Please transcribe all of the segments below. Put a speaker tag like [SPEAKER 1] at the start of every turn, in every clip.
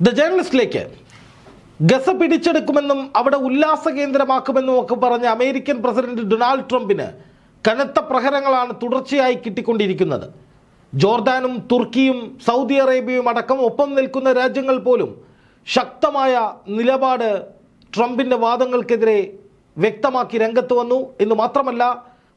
[SPEAKER 1] The ജേർണലിസ്റ്റിലേക്ക് Gaza പിടിച്ചെടുക്കുമെന്നും അവിടെ ഉല്ലാസ കേന്ദ്രമാക്കുമെന്നും ഒക്കെ പറഞ്ഞ അമേരിക്കൻ പ്രസിഡന്റ് ഡൊണാൾഡ് ട്രംപിന് കനത്ത പ്രഹരങ്ങളാണ് തുടർച്ചയായി കിട്ടിക്കൊണ്ടിരിക്കുന്നത്. ജോർദാനും തുർക്കിയും സൗദി അറേബ്യയും അടക്കം ഒപ്പം നിൽക്കുന്ന രാജ്യങ്ങൾ പോലും ശക്തമായ നിലപാട് ട്രംപിന്റെ വാദങ്ങൾക്കെതിരെ വ്യക്തമാക്കി രംഗത്ത് വന്നു. എന്ന് മാത്രമല്ല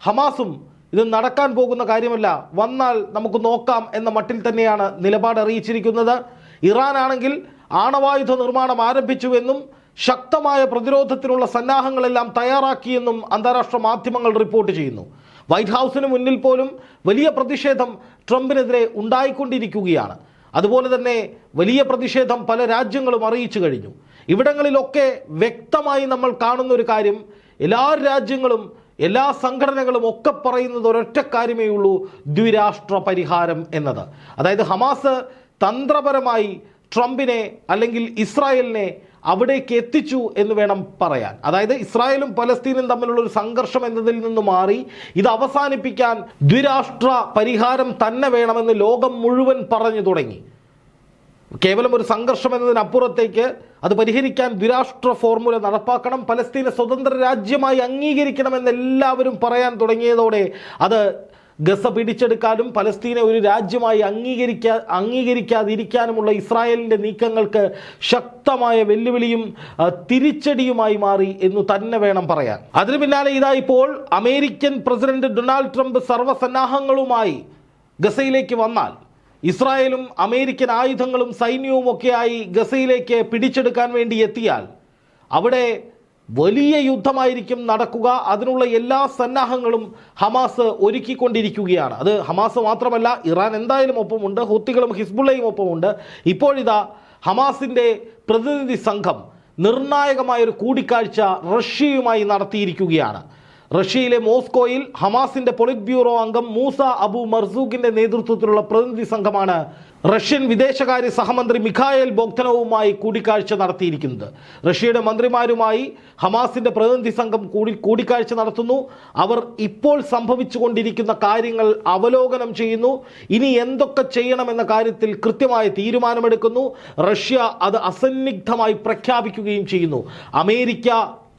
[SPEAKER 1] ഹമാസും ഇത് നടക്കാൻ പോകുന്ന കാര്യമല്ല വന്നാൽ നമുക്ക് നോക്കാം എന്ന മട്ടിൽ തന്നെയാണ് നിലപാട് അറിയിച്ചിരിക്കുന്നത്. ഇറാൻ ആണെങ്കിൽ ആണവായുധ നിർമ്മാണം ആരംഭിച്ചുവെന്നും ശക്തമായ പ്രതിരോധത്തിനുള്ള സന്നാഹങ്ങളെല്ലാം തയ്യാറാക്കിയെന്നും അന്താരാഷ്ട്ര മാധ്യമങ്ങൾ റിപ്പോർട്ട് ചെയ്യുന്നു. വൈറ്റ് ഹൗസിന് മുന്നിൽ പോലും വലിയ പ്രതിഷേധം ട്രംപിനെതിരെ ഉണ്ടായിക്കൊണ്ടിരിക്കുകയാണ്. അതുപോലെ തന്നെ വലിയ പ്രതിഷേധം പല രാജ്യങ്ങളും അറിയിച്ചു കഴിഞ്ഞു. ഇവിടങ്ങളിലൊക്കെ വ്യക്തമായി നമ്മൾ കാണുന്ന ഒരു കാര്യം എല്ലാ രാജ്യങ്ങളും എല്ലാ സംഘടനകളും ഒക്കെ പറയുന്നത് ഒരൊറ്റ കാര്യമേ ഉള്ളൂ ദ്വിരാഷ്ട്ര പരിഹാരം എന്നത്. അതായത് ഹമാസ് തന്ത്രപരമായി ട്രംപിനെ അല്ലെങ്കിൽ ഇസ്രായേലിനെ അവിടേക്ക് എത്തിച്ചു എന്ന് വേണം പറയാൻ. അതായത് ഇസ്രായേലും പലസ്തീനും തമ്മിലുള്ള ഒരു സംഘർഷം എന്നതിൽ നിന്ന് മാറി ഇത് അവസാനിപ്പിക്കാൻ ദ്വിരാഷ്ട്ര പരിഹാരം തന്നെ വേണമെന്ന് ലോകം മുഴുവൻ പറഞ്ഞു തുടങ്ങി. കേവലം ഒരു സംഘർഷം എന്നതിനപ്പുറത്തേക്ക് അത് പരിഹരിക്കാൻ ദ്വിരാഷ്ട്ര ഫോർമുല നടപ്പാക്കണം പലസ്തീനെ സ്വതന്ത്ര രാജ്യമായി അംഗീകരിക്കണമെന്ന് എല്ലാവരും പറയാൻ തുടങ്ങിയതോടെ അത് ഗസ പിടിച്ചെടുക്കാനും പലസ്തീനെ ഒരു രാജ്യമായി അംഗീകരിക്കാ അംഗീകരിക്കാതിരിക്കാനുമുള്ള ഇസ്രായേലിന്റെ നീക്കങ്ങൾക്ക് ശക്തമായ വെല്ലുവിളിയും തിരിച്ചടിയുമായി മാറി എന്ന് തന്നെ വേണം പറയാൻ. അതിനു പിന്നാലെ ഇതാ ഇപ്പോൾ അമേരിക്കൻ പ്രസിഡന്റ് ഡൊണാൾഡ് ട്രംപ് സർവസന്നാഹങ്ങളുമായി ഗസയിലേക്ക് വന്നാൽ ഇസ്രായേലും അമേരിക്കൻ ആയുധങ്ങളും സൈന്യവും ഒക്കെയായി ഗസയിലേക്ക് പിടിച്ചെടുക്കാൻ വേണ്ടി എത്തിയാൽ അവിടെ വലിയ യുദ്ധമായിരിക്കും നടക്കുക. അതിനുള്ള എല്ലാ സന്നാഹങ്ങളും ഹമാസ് ഒരുക്കിക്കൊണ്ടിരിക്കുകയാണ്. അത് ഹമാസ് മാത്രമല്ല ഇറാൻ എന്തായാലും ഒപ്പമുണ്ട് ഹുത്തികളും ഹിസ്ബുള്ളയും ഒപ്പമുണ്ട്. ഇപ്പോഴിതാ ഹമാസിന്റെ പ്രതിനിധി സംഘം നിർണായകമായൊരു കൂടിക്കാഴ്ച റഷ്യയുമായി നടത്തിയിരിക്കുകയാണ്. റഷ്യയിലെ മോസ്കോയിൽ ഹമാസിന്റെ പൊളിറ്റ് ബ്യൂറോ അംഗം മൂസ അബു മർസൂഖിന്റെ നേതൃത്വത്തിലുള്ള പ്രതിനിധി സംഘമാണ് റഷ്യൻ വിദേശകാര്യ സഹമന്ത്രി മിഖായേൽ ബോക്തനോവുമായി കൂടിക്കാഴ്ച നടത്തിയിരിക്കുന്നത്. റഷ്യയുടെ മന്ത്രിമാരുമായി ഹമാസിന്റെ പ്രതിനിധി സംഘം കൂടി കൂടിക്കാഴ്ച നടത്തുന്നു. അവർ ഇപ്പോൾ സംഭവിച്ചുകൊണ്ടിരിക്കുന്ന കാര്യങ്ങൾ അവലോകനം ചെയ്യുന്നു. ഇനി എന്തൊക്കെ ചെയ്യണമെന്ന കാര്യത്തിൽ കൃത്യമായ തീരുമാനമെടുക്കുന്നു. റഷ്യ അത് അസന്നിഗ്ധമായി പ്രഖ്യാപിക്കുകയും ചെയ്യുന്നു. അമേരിക്ക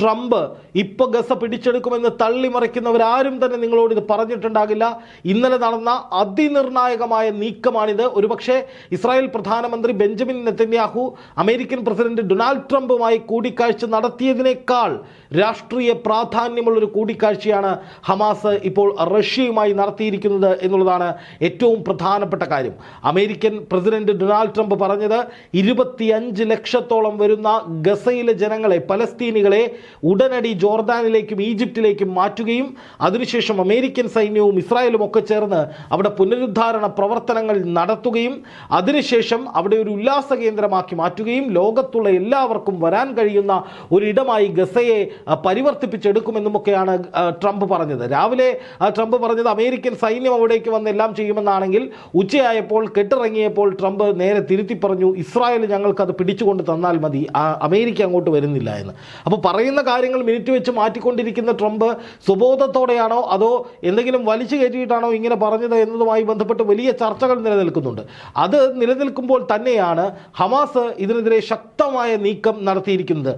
[SPEAKER 1] ട്രംപ് ഇപ്പൊ ഗസ പിടിച്ചെടുക്കുമെന്ന് തള്ളിമറിക്കുന്നവരാരും തന്നെ നിങ്ങളോട് ഇത് പറഞ്ഞിട്ടുണ്ടാകില്ല. ഇന്നലെ നടന്ന അതിനിർണായകമായ നീക്കമാണിത്. ഒരുപക്ഷെ ഇസ്രായേൽ പ്രധാനമന്ത്രി Benjamin Netanyahu American president Donald ട്രംപുമായി കൂടിക്കാഴ്ച നടത്തിയതിനേക്കാൾ രാഷ്ട്രീയ പ്രാധാന്യമുള്ളൊരു കൂടിക്കാഴ്ചയാണ് ഹമാസ് ഇപ്പോൾ റഷ്യയുമായി നടത്തിയിരിക്കുന്നത് എന്നുള്ളതാണ് ഏറ്റവും പ്രധാനപ്പെട്ട കാര്യം. അമേരിക്കൻ പ്രസിഡന്റ് ഡൊണാൾഡ് ട്രംപ് പറഞ്ഞത് ഇരുപത്തിയഞ്ച് ലക്ഷത്തോളം വരുന്ന ഗസയിലെ ജനങ്ങളെ പലസ്തീനികളെ ഉടനടി ജോർദാനിലേക്കും ഈജിപ്തിലേക്കും മാറ്റുകയും അതിനുശേഷം അമേരിക്കൻ സൈന്യവും ഇസ്രായേലും ഒക്കെ ചേർന്ന് അവിടെ പുനരുദ്ധാരണ പ്രവർത്തനങ്ങൾ നടത്തുകയും അതിനുശേഷം അവിടെ ഒരു ഉല്ലാസ കേന്ദ്രമാക്കി മാറ്റുകയും ലോകത്തുള്ള എല്ലാവർക്കും വരാൻ കഴിയുന്ന ഒരിടമായി ഗസയെ പരിവർത്തിപ്പിച്ചെടുക്കുമെന്നുമൊക്കെയാണ് ട്രംപ് പറഞ്ഞത്. രാവിലെ ട്രംപ് പറഞ്ഞത് അമേരിക്കൻ സൈന്യം അവിടേക്ക് വന്ന് എല്ലാം ചെയ്യുമെന്നാണെങ്കിൽ ഉച്ചയായപ്പോൾ കെട്ടിറങ്ങിയപ്പോൾ ട്രംപ് നേരെ തിരുത്തി പറഞ്ഞു ഇസ്രായേൽ ഞങ്ങൾക്ക് അത് പിടിച്ചുകൊണ്ട് തന്നാൽ മതി. അമേരിക്ക അങ്ങോട്ട് വരുന്നില്ല എന്ന്. അപ്പോൾ പറയുന്ന കാര്യങ്ങൾ മിനിറ്റ് വെച്ച് മാറ്റിക്കൊണ്ടിരിക്കുന്ന ട്രംപ് സുബോധത്തോടെയാണോ അതോ എന്തെങ്കിലും വലിച്ചു കയറ്റിയിട്ടാണോ ഇങ്ങനെ പറഞ്ഞത് എന്നതുമായി ബന്ധപ്പെട്ട് വലിയ ചർച്ചകൾ നിലനിൽക്കുന്നുണ്ട്. അത് നിലനിൽക്കുമ്പോൾ തന്നെയാണ് ഹമാസ് ഇതിനെതിരെ ശക്തമായ നീക്കം നടത്തിയിരിക്കുന്നത്.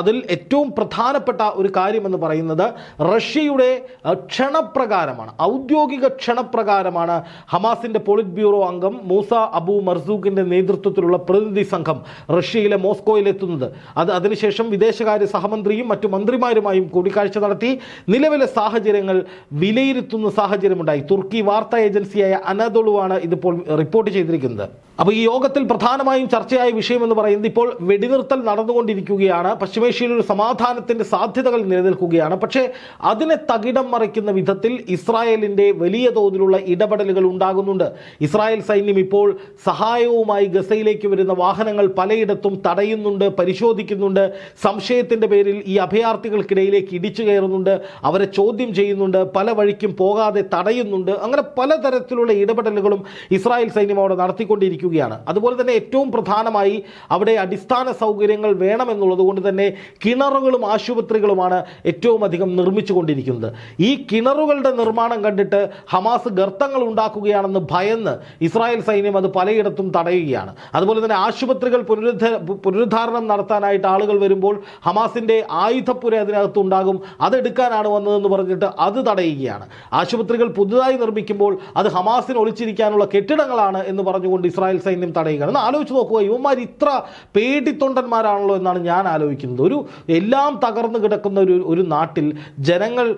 [SPEAKER 1] അതിൽ ഏറ്റവും പ്രധാനപ്പെട്ട ഒരു കാര്യമെന്ന് പറയുന്നത് റഷ്യയുടെ ക്ഷണപ്രകാരമാണ് ഔദ്യോഗിക ക്ഷണപ്രകാരമാണ് ഹമാസിന്റെ പോളിറ്റ് ബ്യൂറോ അംഗം മൂസ അബു മർസൂഖിന്റെ നേതൃത്വത്തിലുള്ള പ്രതിനിധി സംഘം റഷ്യയിലെ മോസ്കോയിലെത്തുന്നത് അത് അതിനുശേഷം വിദേശകാര്യ സഹമന്ത്രിയും മറ്റു മന്ത്രിമാരുമായും കൂടിക്കാഴ്ച നടത്തി. നിലവിലെ സാഹചര്യങ്ങൾ വിലയിരുത്തുന്ന സാഹചര്യമുണ്ടായി. തുർക്കി വാർത്താ ഏജൻസിയായ അനദോളുവാണ് ഇതിപ്പോൾ റിപ്പോർട്ട് ചെയ്തിരിക്കുന്നത്. അപ്പോൾ ഈ യോഗത്തിൽ പ്രധാനമായും ചർച്ചയായ വിഷയം എന്ന് പറയുന്നത് ഇപ്പോൾ വെടിനിർത്തൽ നടന്നുകൊണ്ടിരിക്കുകയാണ്. പശ്ചിമേഷ്യയിൽ ഒരു സമാധാനത്തിന്റെ സാധ്യതകൾ നിലനിൽക്കുകയാണ്. പക്ഷേ അതിനെ തകിടം മറിക്കുന്ന വിധത്തിൽ ഇസ്രായേലിന്റെ വലിയ തോതിലുള്ള ഇടപെടലുകൾ ഉണ്ടാകുന്നുണ്ട്. ഇസ്രായേൽ സൈന്യം ഇപ്പോൾ സഹായവുമായി ഗസയിലേക്ക് വരുന്ന വാഹനങ്ങൾ പലയിടത്തും തടയുന്നുണ്ട് പരിശോധിക്കുന്നുണ്ട്. സംശയത്തിന്റെ പേരിൽ ഈ അഭയാർത്ഥികൾക്കിടയിലേക്ക് ഇടിച്ചു കയറുന്നുണ്ട്. അവരെ ചോദ്യം ചെയ്യുന്നുണ്ട്. പല വഴിക്കും പോകാതെ തടയുന്നുണ്ട്. അങ്ങനെ പലതരത്തിലുള്ള ഇടപെടലുകളും ഇസ്രായേൽ സൈന്യം അവിടെ നടത്തിക്കൊണ്ടിരിക്കുകയാണ് അതുപോലെ തന്നെ ഏറ്റവും പ്രധാനമായി അവിടെ അടിസ്ഥാന സൗകര്യങ്ങൾ വേണമെന്നുള്ളത് കൊണ്ട് തന്നെ കിണറുകളും ആശുപത്രികളുമാണ് ഏറ്റവും അധികം നിർമ്മിച്ചുകൊണ്ടിരിക്കുന്നത്. ഈ കിണറുകളുടെ നിർമ്മാണം കണ്ടിട്ട് ഹമാസ് ഗർത്തങ്ങൾ ഉണ്ടാക്കുകയാണെന്ന് ഭയന്ന് ഇസ്രായേൽ സൈന്യം അത് പലയിടത്തും തടയുകയാണ്. അതുപോലെ തന്നെ ആശുപത്രികൾ പുനരുദ്ധ പുനരുദ്ധാരണം നടത്താനായിട്ട് ആളുകൾ വരുമ്പോൾ ഹമാസിന്റെ ആയുധപ്പുര അതിനകത്ത് ഉണ്ടാകും. അതെടുക്കാനാണ് വന്നതെന്ന് പറഞ്ഞിട്ട് അത് തടയുകയാണ്. ആശുപത്രികൾ പുതുതായി നിർമ്മിക്കുമ്പോൾ അത് ഹമാസിന് ഒളിച്ചിരിക്കാനുള്ള കെട്ടിടങ്ങളാണ് എന്ന് പറഞ്ഞുകൊണ്ട് ഇസ്രായേൽ സൈന്യം തടയുകയാണ്. ഒന്ന് ആലോചിച്ച് നോക്കുക യുവന്മാർ ഇത്ര പേടിത്തൊണ്ടന്മാരാണല്ലോ എന്നാണ് ഞാൻ ആലോചിക്കുന്നത്. ഒരു എല്ലാം തകർന്നു കിടക്കുന്ന ഒരു ഒരു നാട്ടിൽ ജനങ്ങൾ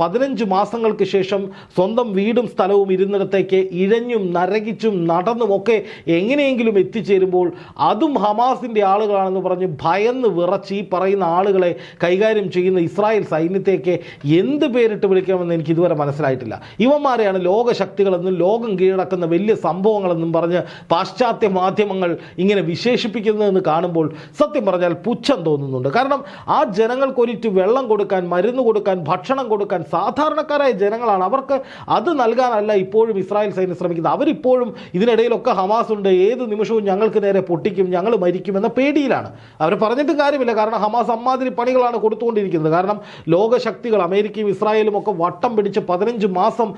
[SPEAKER 1] പതിനഞ്ച് മാസങ്ങൾക്ക് ശേഷം സ്വന്തം വീടും സ്ഥലവും ഇരുന്നിടത്തേക്ക് ഇഴഞ്ഞും നരകിച്ചും നടന്നും ഒക്കെ എങ്ങനെയെങ്കിലും എത്തിച്ചേരുമ്പോൾ അതും ഹമാസിന്റെ ആളുകളാണെന്ന് പറഞ്ഞ് ഭയന്ന് വിറച്ച് ഈ പറയുന്ന ആളുകളെ കൈകാര്യം ചെയ്യുന്ന ഇസ്രായേൽ സൈന്യത്തേക്ക് എന്ത് പേരിട്ട് വിളിക്കണമെന്ന് എനിക്ക് ഇതുവരെ മനസ്സിലായിട്ടില്ല. ഇവന്മാരെയാണ് ലോകശക്തികളെന്നും ലോകം കീഴടക്കുന്ന വലിയ സംഭവങ്ങളെന്നും പറഞ്ഞ് പാശ്ചാത്യ മാധ്യമങ്ങൾ ഇങ്ങനെ വിശേഷിപ്പിക്കുന്നതെന്ന് കാണുമ്പോൾ സത്യം പറഞ്ഞാൽ പുച്ഛം തോന്നുന്നുണ്ട്. കാരണം ആ ജനങ്ങൾക്കൊരിറ്റ് വെള്ളം കൊടുക്കാൻ മരുന്ന് കൊടുക്കാൻ ഭക്ഷണം കൊടുക്കാൻ സാധാരണക്കാരായ ജനങ്ങളാണ്. അവർക്ക് അത് നൽകാനല്ല ഇപ്പോഴും ഇസ്രായേൽ സൈന്യം ശ്രമിക്കുന്നത്. അവരിപ്പോഴും ഇതിനിടയിലൊക്കെ ഹമാസ് ഉണ്ട്. ഏത് നിമിഷവും ഞങ്ങൾക്ക് നേരെ പൊട്ടിക്കും ഞങ്ങൾ മരിക്കുമെന്ന പേടിയിലാണ്. അവർ പറഞ്ഞിട്ടും കാര്യമില്ല. കാരണം ഹമാസ് അമ്മാതിരി പണികളാണ് കൊടുത്തുകൊണ്ടിരിക്കുന്നത്. കാരണം ലോകശക്തികൾ അമേരിക്കയും ഇസ്രായേലും ഒക്കെ വട്ടം പിടിച്ച് പതിനഞ്ച് മാസം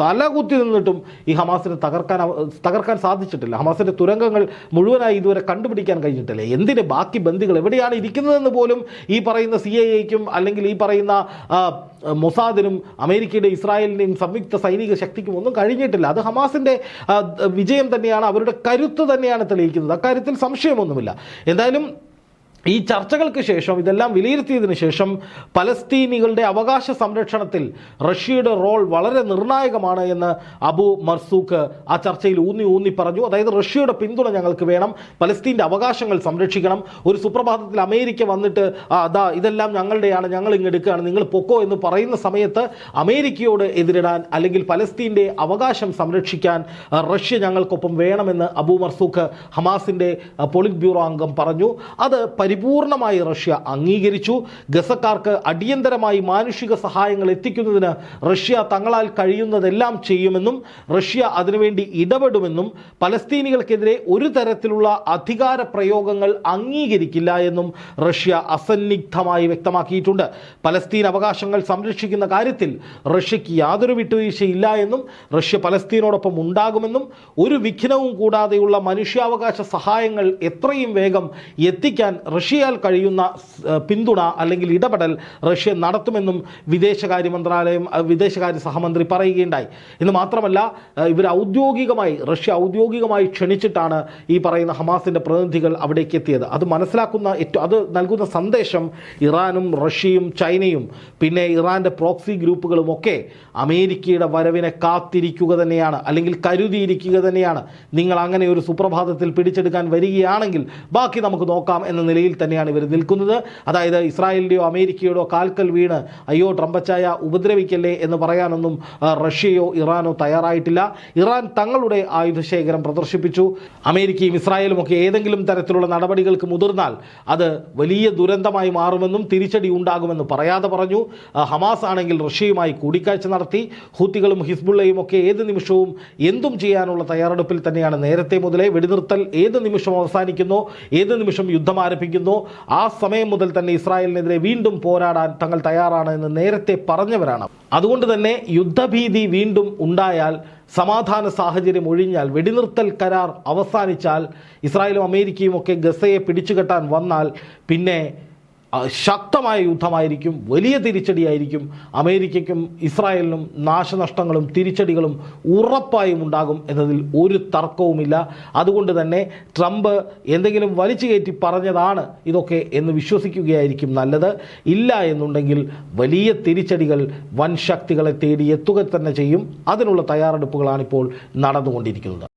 [SPEAKER 1] തലകുത്തി നിന്നിട്ടും ഈ ഹമാസിനെ തകർക്കാൻ തകർക്കാൻ സാധിച്ചിട്ടില്ല. ഹമാസിന്റെ തുരങ്കങ്ങൾ മുഴുവനായി ഇതുവരെ കണ്ടുപിടിക്കാൻ കഴിഞ്ഞിട്ടില്ല. എന്തിന് ബാക്കി ബന്ദികൾ എവിടെയാണ് ഇരിക്കുന്നതെന്ന് പോലും ഈ പറയുന്ന സി ഐ എക്കും അല്ലെങ്കിൽ ഈ പറയുന്ന മൊസാദിനും അമേരിക്കയുടെ ഇസ്രായേലിന്റെയും സംയുക്ത സൈനിക ശക്തിക്കും ഒന്നും കഴിഞ്ഞിട്ടില്ല. അത് ഹമാസിന്റെ വിജയം തന്നെയാണ് അവരുടെ കരുത്ത് തന്നെയാണ് തെളിയിക്കുന്നത്. അക്കാര്യത്തിൽ സംശയമൊന്നുമില്ല. എന്തായാലും ഈ ചർച്ചകൾക്ക് ശേഷം ഇതെല്ലാം വിലയിരുത്തിയതിനു ശേഷം പലസ്തീനികളുടെ അവകാശ സംരക്ഷണത്തിൽ റഷ്യയുടെ റോൾ വളരെ നിർണായകമാണ് എന്ന് അബു മർസൂഖ് ആ ചർച്ചയിൽ ഊന്നി ഊന്നി പറഞ്ഞു. അതായത് റഷ്യയുടെ പിന്തുണ ഞങ്ങൾക്ക് വേണം പലസ്തീന്റെ അവകാശങ്ങൾ സംരക്ഷിക്കണം. ഒരു സുപ്രഭാതത്തിൽ അമേരിക്ക വന്നിട്ട് ആ അതാ ഇതെല്ലാം ഞങ്ങളുടെയാണ് ഞങ്ങൾ ഇങ്ങെടുക്കുകയാണ് നിങ്ങൾ പൊക്കോ എന്ന് പറയുന്ന സമയത്ത് അമേരിക്കയോട് എതിരിടാൻ അല്ലെങ്കിൽ പലസ്തീന്റെ അവകാശം സംരക്ഷിക്കാൻ റഷ്യ ഞങ്ങൾക്കൊപ്പം വേണമെന്ന് അബു മർസൂഖ് ഹമാസിന്റെ പൊളിറ്റ് ബ്യൂറോ അംഗം പറഞ്ഞു. അത് പരിപൂർണമായി റഷ്യ അംഗീകരിച്ചു. ഗസക്കാർക്ക് അടിയന്തരമായി മാനുഷിക സഹായങ്ങൾ എത്തിക്കുന്നതിന് റഷ്യ തങ്ങളാൽ കഴിയുന്നതെല്ലാം ചെയ്യുമെന്നും റഷ്യ അതിനുവേണ്ടി ഇടപെടുമെന്നും പലസ്തീനികൾക്കെതിരെ ഒരു തരത്തിലുള്ള അധികാര പ്രയോഗങ്ങൾ അംഗീകരിക്കില്ല എന്നും റഷ്യ അസന്നിഗ്ധമായി വ്യക്തമാക്കിയിട്ടുണ്ട്. പലസ്തീൻ അവകാശങ്ങൾ സംരക്ഷിക്കുന്ന കാര്യത്തിൽ റഷ്യക്ക് യാതൊരു വിട്ടുവീഴ്ചയില്ല എന്നും റഷ്യ പലസ്തീനോടൊപ്പം ഉണ്ടാകുമെന്നും ഒരു വിഘ്നവും കൂടാതെയുള്ള മനുഷ്യാവകാശ സഹായങ്ങൾ എത്രയും വേഗം എത്തിക്കാൻ റഷ്യയാൽ കഴിയുന്ന പിന്തുണ അല്ലെങ്കിൽ ഇടപെടൽ റഷ്യ നടത്തുമെന്നും വിദേശകാര്യ മന്ത്രാലയം വിദേശകാര്യ സഹമന്ത്രി പറയുകയുണ്ടായി. എന്ന് മാത്രമല്ല ഇവർ ഔദ്യോഗികമായി റഷ്യ ഔദ്യോഗികമായി ക്ഷണിച്ചിട്ടാണ് ഈ പറയുന്ന ഹമാസിന്റെ പ്രതിനിധികൾ അവിടേക്ക് എത്തിയത്. അത് മനസ്സിലാക്കുന്ന ഏറ്റവും അത് നൽകുന്ന സന്ദേശം ഇറാനും റഷ്യയും ചൈനയും പിന്നെ ഇറാന്റെ പ്രോക്സി ഗ്രൂപ്പുകളും ഒക്കെ അമേരിക്കയുടെ വരവിനെ കാത്തിരിക്കുക തന്നെയാണ് അല്ലെങ്കിൽ കരുതിയിരിക്കുക തന്നെയാണ്. നിങ്ങൾ അങ്ങനെ ഒരു സുപ്രഭാതത്തിൽ പിടിച്ചെടുക്കാൻ വരികയാണെങ്കിൽ ബാക്കി നമുക്ക് നോക്കാം എന്ന നിലയിൽ തന്നെയാണ് ഇവർ നിൽക്കുന്നത്. അതായത് ഇസ്രായേലിന്റെയോ അമേരിക്കയുടെയോ കാൽക്കൽ വീണ് അയ്യോ ട്രംപച്ചായ ഉപദ്രവിക്കല്ലേ എന്ന് പറയാനൊന്നും റഷ്യയോ ഇറാനോ തയ്യാറായിട്ടില്ല. ഇറാൻ തങ്ങളുടെ ആയുധശേഖരം പ്രദർശിപ്പിച്ചു. അമേരിക്കയും ഇസ്രായേലും ഒക്കെ ഏതെങ്കിലും തരത്തിലുള്ള നടപടികൾക്ക് മുതിർന്നാൽ അത് വലിയ ദുരന്തമായി മാറുമെന്നും തിരിച്ചടി ഉണ്ടാകുമെന്ന് പറയാതെ പറഞ്ഞു. ഹമാസ് ആണെങ്കിൽ റഷ്യയുമായി കൂടിക്കാഴ്ച നടത്തി. ഹൂത്തികളും ഹിസ്ബുള്ളയും ഒക്കെ ഏത് നിമിഷവും എന്തും ചെയ്യാനുള്ള തയ്യാറെടുപ്പിൽ തന്നെയാണ് നേരത്തെ മുതലേ. വെടിനിർത്തൽ ഏത് നിമിഷം അവസാനിക്കുന്നു? ഏത് നിമിഷം യുദ്ധം ആരംഭിക്കുന്നോ? ആ സമയം മുതൽ തന്നെ ഇസ്രായേലിനെതിരെ വീണ്ടും പോരാടാൻ തങ്ങൾ തയ്യാറാണ് എന്ന് നേരത്തെ പറഞ്ഞവരാണ്. അതുകൊണ്ട് തന്നെ യുദ്ധഭീതി വീണ്ടും ഉണ്ടായാൽ സമാധാന സാഹചര്യം ഒഴിഞ്ഞാൽ വെടിനിർത്തൽ കരാർ അവസാനിച്ചാൽ ഇസ്രായേലും അമേരിക്കയും ഒക്കെ ഗസയെ പിടിച്ചുകെട്ടാൻ വന്നാൽ പിന്നെ ശക്തമായ യുദ്ധമായിരിക്കും വലിയ തിരിച്ചടിയായിരിക്കും. അമേരിക്കയ്ക്കും ഇസ്രായേലിനും നാശനഷ്ടങ്ങളും തിരിച്ചടികളും ഉറപ്പായും ഉണ്ടാകും എന്നതിൽ ഒരു തർക്കവുമില്ല. അതുകൊണ്ട് തന്നെ ട്രംപ് എന്തെങ്കിലും വലിച്ചു കയറ്റി പറഞ്ഞതാണ് ഇതൊക്കെ എന്ന് വിശ്വസിക്കുകയായിരിക്കും നല്ലത്. ഇല്ല എന്നുണ്ടെങ്കിൽ വലിയ തിരിച്ചടികൾ വൻ ശക്തികളെ തേടി എത്തുക തന്നെ ചെയ്യും. അതിനുള്ള തയ്യാറെടുപ്പുകളാണിപ്പോൾ നടന്നുകൊണ്ടിരിക്കുന്നത്.